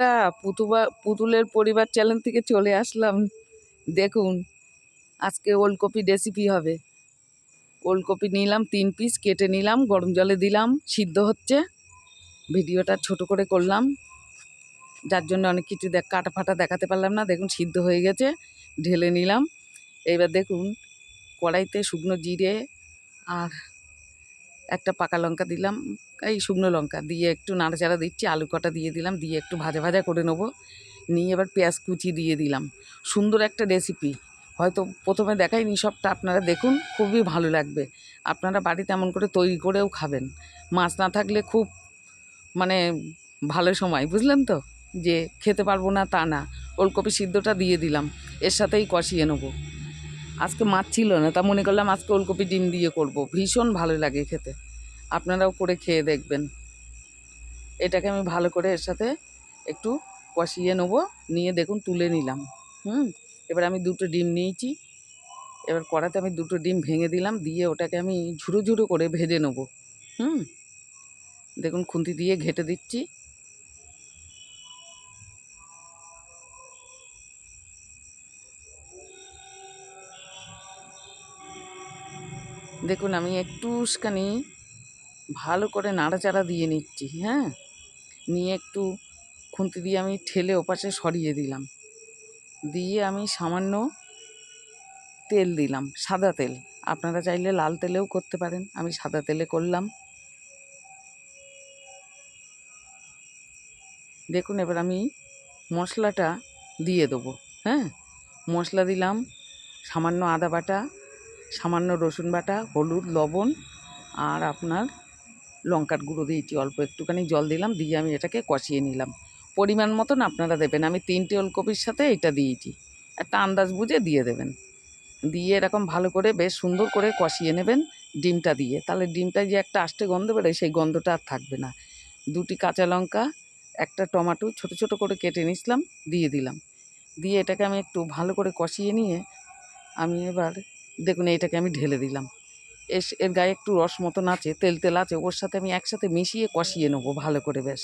তা পুতুবা, পুতুলের পরিবার চ্যানেল থেকে চলে আসলাম। দেখুন, আজকে ওলকপি রেসিপি হবে। ওলকপি নিলাম তিন পিস কেটে নিলাম, গরম জলে দিলাম, সিদ্ধ হচ্ছে। ভিডিওটা ছোট করে করলাম। যার জন্য অনেক কিছু দেখ কাটা ফাটা দেখাতে পারলাম না। দেখুন, সিদ্ধ হয়ে গেছে, ঢেলে নিলাম। এবার দেখুন, কড়াইতে শুকনো জিরে আর একটা পাকা লঙ্কা দিলাম, এই শুকনো লঙ্কা দিয়ে একটু নাড়াচাড়া দিচ্ছি, আলু কটা দিয়ে দিলাম, দিয়ে একটু ভাজা ভাজা করে নেব। নিয়ে এবার পেঁয়াজ কুচি দিয়ে দিলাম। সুন্দর একটা রেসিপি হয়তো প্রথমে দেখাইনি সবটা, আপনারা দেখুন, খুবই ভালো লাগবে। আপনারা বাড়িতে এমন করে তৈরি করেও খাবেন। মাছ না থাকলে খুব মানে ভালো সময়, বুঝলেন তো? যে খেতে পারব না তা না। ওলকপি সিদ্ধটা দিয়ে দিলাম, এর সাথেই কষিয়ে নেব। আজকে মাছ ছিল না, তা মনে করলাম আজকে ওলকপি ডিম দিয়ে করব। ভীষণ ভালো লাগে খেতে। আপনারাও করে খেয়ে দেখবেন। এটাকে আমি ভালো করে এর সাথে একটু কষিয়ে নেব, নিয়ে দেখুন তুলে নিলাম। হুম? এবার আমি দুটো ডিম নিয়েছি। এবার কড়াতে আমি দুটো ডিম ভেঙে দিলাম, দিয়ে ওটাকে আমি ঝুড়ো ঝুড়ো করে ভেজে নেব। হুম? দেখুন খুন্তি দিয়ে ঘেটে দিচ্ছি। দেখুন আমি একটুখানি ভালো করে নাড়াচাড়া দিয়ে নিচ্ছি হ্যাঁ? নিয়ে একটু খুন্তি দিয়ে আমি ঠেলে ওপাশে সরিয়ে দিলাম। দিয়ে আমি সামান্য তেল দিলাম, সাদা তেল। আপনারা চাইলে লাল তেলেও করতে পারেন, আমি সাদা তেলে করলাম। দেখুন, এবার আমি মশলাটা দিয়ে দেবো হ্যাঁ? মশলা দিলাম, সামান্য আদা বাটা, সামান্য রসুন বাটা, হলুদ, লবণ আর আপনার লঙ্কার গুঁড়ো দিয়েছি অল্প একটুখানি জল দিলাম, দিয়ে আমি এটাকে কষিয়ে নিলাম। পরিমাণ মতন আপনারা দেবেন। আমি তিনটে ওলকপির সাথে এটা দিয়েছি। একটা আন্দাজ বুঝে দিয়ে দেবেন। দিয়ে এরকম ভালো করে বেশ সুন্দর করে কষিয়ে নেবেন ডিমটা দিয়ে। তাহলে ডিমটা যে একটা আষ্টে গন্ধ বেরোয়, সেই গন্ধটা আর থাকবে না। দুটি কাঁচা লঙ্কা, একটা টমাটো ছোট ছোট করে কেটে নিছিলাম দিয়ে দিলাম। দিয়ে এটাকে আমি একটু ভালো করে কষিয়ে নিয়ে আমি এবার, দেখুন এটাকে আমি ঢেলে দিলাম। এর গায়ে একটু রস মতন আছে, তেল তেল আছে, ওর সাথে আমি একসাথে মিশিয়ে কষিয়ে নেব ভালো করে বেশ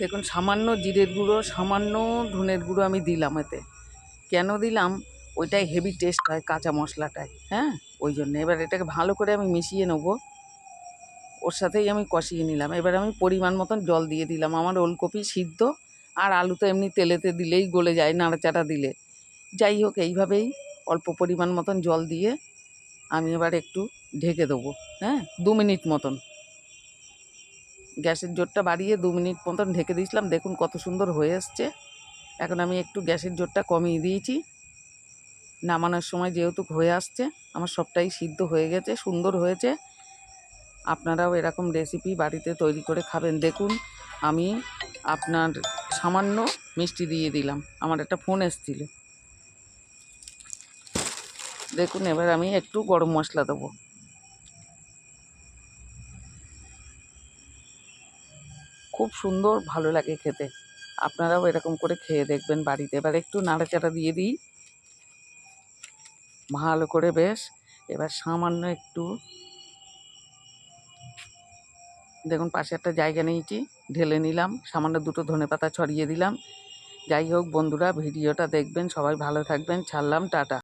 দেখুন, সামান্য জিরের গুঁড়ো, সামান্য ধনের গুঁড়ো আমি দিলাম এতে। কেন দিলাম? ওইটাই হেভি টেস্ট হয় কাঁচা মশলাটায় হ্যাঁ? ওই জন্য এবার এটাকে ভালো করে আমি মিশিয়ে নেব। ওর সাথেই আমি কষিয়ে নিলাম। এবার আমি পরিমাণ মতন জল দিয়ে দিলাম। আমার ওলকপি সিদ্ধ আর আলু তো এমনি তেলেতে দিলেই গলে যায়, নাড়াচাড়া দিলে। যাই হোক, এইভাবেই অল্প পরিমাণ মতন জল দিয়ে আমি এবার একটু ঢেকে দেবো হ্যাঁ? দু মিনিট মতন। গ্যাসের জোরটা বাড়িয়ে দু মিনিট মতন ঢেকে দিয়েছিলাম। দেখুন কত সুন্দর হয়ে এসছে। এখন আমি একটু গ্যাসের জোরটা কমিয়ে দিয়েছি। নামানোর সময় যেহেতু হয়ে আসছে, আমার সবটাই সিদ্ধ হয়ে গেছে, সুন্দর হয়েছে। আপনারাও এরকম রেসিপি বাড়িতে তৈরি করে খাবেন। দেখুন, আমি আপনার সামান্য মিষ্টি দিয়ে দিলাম। আমার একটা ফোন এসেছিল। দেখুন, এবার আমি একটু গরম মশলা দেবো। খুব সুন্দর ভালো লাগে খেতে। আপনারাও এরকম করে খেয়ে দেখবেন বাড়িতে। এবার একটু নাড়াচাড়া দিয়ে দিই। ভালো করে বেশ, এবার সামান্য একটু দেখুন পাশে একটা জায়গা নিয়েছি, ঢেলে নিলাম, সামান্য দুটো ধনে পাতা ছড়িয়ে দিলাম। যাই হোক বন্ধুরা, ভিডিওটা দেখবেন, সবাই ভালো থাকবেন, ছাড়লাম, টাটা।